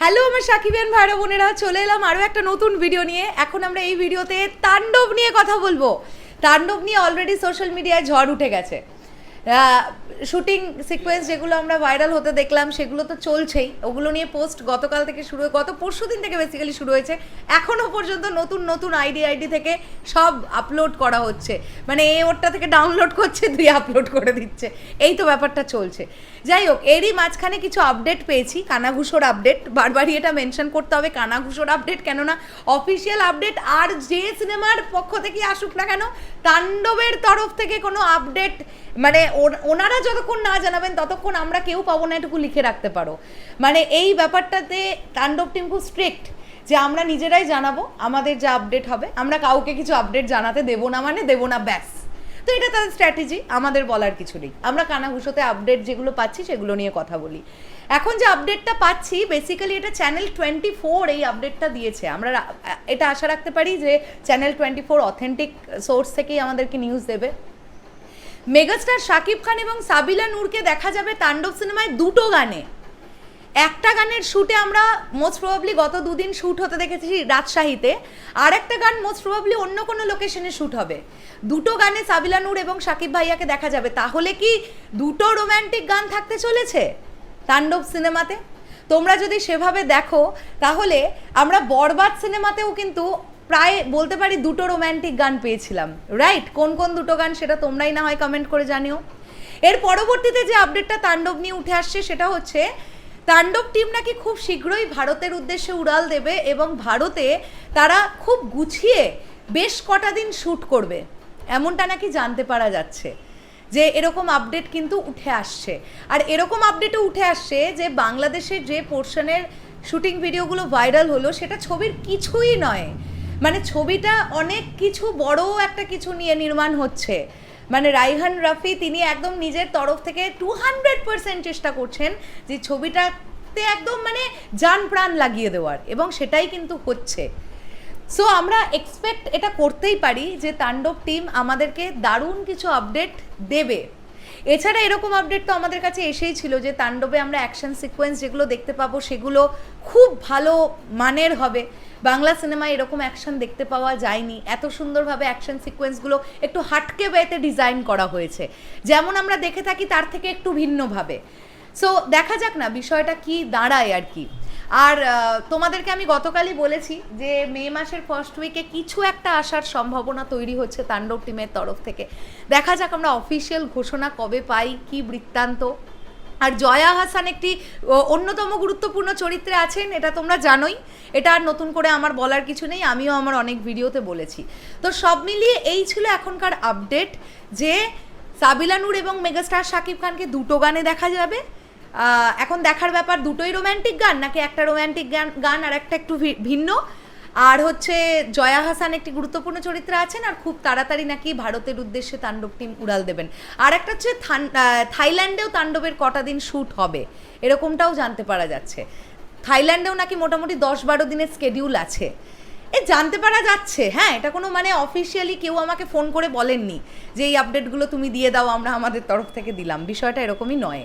Hello আমার সাকিবেন ভাইরা বোনেরা, চলে এলাম আরও একটা নতুন ভিডিও নিয়ে। এখন আমরা এই ভিডিওতে তাণ্ডব নিয়ে কথা বলব। তাণ্ডব নিয়ে অলরেডি সোশ্যাল মিডিয়ায় ঝড় উঠে গেছে। শুটিং সিকোয়েন্স যেগুলো আমরা ভাইরাল হতে দেখলাম, সেগুলো তো চলছেই। ওগুলো নিয়ে পোস্ট গতকাল থেকে শুরু গত পরশু দিন থেকে বেসিক্যালি শুরু হয়েছে। এখনও পর্যন্ত নতুন নতুন আইডি আইডি থেকে সব আপলোড করা হচ্ছে। মানে এ ওরটা থেকে ডাউনলোড করছে, দুই আপলোড করে দিচ্ছে। এই তো ব্যাপারটা চলছে। যাই হোক, এরই মাঝখানে কিছু আপডেট পেয়েছি, কানাঘুষোর আপডেট বারবারই এটা মেনশন করতে হবে, কানাঘুষোর আপডেট কেননা অফিসিয়াল আপডেট আর যে সিনেমার পক্ষ থেকে আসুক না কেন, তাণ্ডবের তরফ থেকে কোনো আপডেট মানে ওনারা যতক্ষণ না জানাবেন, ততক্ষণ আমরা কেউ পাবো না, এটুকু লিখে রাখতে পারো। মানে এই ব্যাপারটাতে তাণ্ডব টিম খুব স্ট্রিক্ট যে আমরা নিজেরাই জানাব, আমাদের যা আপডেট হবে। আমরা কাউকে কিছু আপডেট জানাতে দেবো না মানে দেবো না, ব্যাস। তো এটা তাদের স্ট্র্যাটেজি আমাদের বলার কিছু নেই। আমরা কানাঘুষোতে আপডেট যেগুলো পাচ্ছি, সেগুলো নিয়ে কথা বলি। এখন যে আপডেটটা পাচ্ছি বেসিক্যালি এটা চ্যানেল টোয়েন্টি ফোর এই আপডেটটা দিয়েছে। আমরা এটা আশা রাখতে পারি যে channel twenty four authentic source থেকেই আমাদেরকে নিউজ দেবে। মেগাস্টার শাকিব খান এবং সাবিলা নূরকে দেখা যাবে তাণ্ডব সিনেমায় দুটো গানে। একটা গানের শ্যুটে আমরা মোস্ট প্রবাবলি গত দুদিন শ্যুট হতে দেখেছি রাজশাহীতে। আর একটা গান মোস্ট প্রবাবলি অন্য কোনো লোকেশনে শ্যুট হবে। দুটো গানে সাবিলা নূর এবং সাকিব ভাইয়াকে দেখা যাবে। তাহলে কি দুটো রোম্যান্টিক গান থাকতে চলেছে তাণ্ডব সিনেমাতে? তোমরা যদি সেভাবে দেখো, তাহলে আমরা বরবাদ সিনেমাতেও কিন্তু প্রায় বলতে পারি দুটো রোম্যান্টিক গান পেয়েছিলাম। রাইট কোন কোন দুটো গান সেটা তোমরাই না হয় কমেন্ট করে জানিও। এর পরবর্তীতে যে আপডেটটা তাণ্ডব নিয়ে উঠে আসছে সেটা হচ্ছে, তাণ্ডব টিম নাকি খুব শীঘ্রই ভারতের উদ্দেশ্যে উড়াল দেবে এবং ভারতে তারা খুব গুছিয়ে বেশ কটা দিন শ্যুট করবে। এমনটা নাকি জানতে পারা যাচ্ছে যে এরকম আপডেট কিন্তু উঠে আসছে। আর এরকম আপডেটও উঠে আসছে যে বাংলাদেশের যে পোর্শনের শুটিং ভিডিওগুলো ভাইরাল হলো, সেটা ছবির কিছুই নয়। মানে ছবিটা অনেক কিছু বড় একটা কিছু নিয়ে নির্মাণ হচ্ছে। মানে রাইহান রাফি তিনি একদম নিজের তরফ থেকে টু হান্ড্রেড পার্সেন্ট চেষ্টা করছেন যে ছবিটাতে একদম মানে যান প্রাণ লাগিয়ে দেওয়ার এবং সেটাই কিন্তু হচ্ছে। সো আমরা এক্সপেক্ট এটা করতেই পারি যে তাণ্ডব টিম আমাদেরকে দারুণ কিছু আপডেট দেবে। এছাড়া এরকম আপডেট তো আমাদের কাছে এসেই ছিল যে তাণ্ডবে আমরা অ্যাকশন সিকোয়েন্স যেগুলো দেখতে পাবো সেগুলো খুব ভালো মানের হবে। বাংলা সিনেমায় এরকম অ্যাকশন দেখতে পাওয়া যায়নি। এত সুন্দরভাবে অ্যাকশন সিকোয়েন্সগুলো একটু হাটকে বেতে ডিজাইন করা হয়েছে। যেমন আমরা দেখে থাকি তার থেকে একটু ভিন্নভাবে। সো দেখা যাক না বিষয়টা কি দাঁড়ায় আর কি। আর তোমাদেরকে আমি গতকালই বলেছি যে মে মাসের ফার্স্ট উইকে কিছু একটা আসার সম্ভাবনা তৈরি হচ্ছে তাণ্ডব টিমের তরফ থেকে। দেখা যাক আমরা অফিসিয়াল ঘোষণা কবে পাই, কি বৃত্তান্ত। আর জয়া হাসান একটি অন্যতম গুরুত্বপূর্ণ চরিত্রে আছেন, এটা তোমরা জানোই। এটা আর নতুন করে আমার বলার কিছু নেই, আমিও আমার অনেক ভিডিওতে বলেছি। তো সব মিলিয়ে এই ছিল এখনকার আপডেট যে সাবিলা নূর এবং মেগাস্টার শাকিব খানকে দুটো গানে দেখা যাবে। এখন দেখার ব্যাপার, দুটোই রোম্যান্টিক গান নাকি একটা রোম্যান্টিক গান আর একটা একটু ভিন্ন? আর হচ্ছে জয়া হাসান একটি গুরুত্বপূর্ণ চরিত্রে আছেন আর খুব তাড়াতাড়ি নাকি ভারতের উদ্দেশ্যে তাণ্ডব টিম উড়াল দেবেন। আর একটা হচ্ছে থাইল্যান্ডেও তাণ্ডবের কটা দিন শ্যুট হবে, এরকমটাও জানতে পারা যাচ্ছে। থাইল্যান্ডেও নাকি মোটামুটি দশ বারো দিনের স্কেডিউল আছে। এ, জানতে পারা যাচ্ছে হ্যাঁ এটা কোনো মানে অফিসিয়ালি কেউ আমাকে ফোন করে বলেননি যে এই আপডেটগুলো তুমি দিয়ে দাও, আমরা আমাদের তরফ থেকে দিলাম। বিষয়টা এরকমই নয়।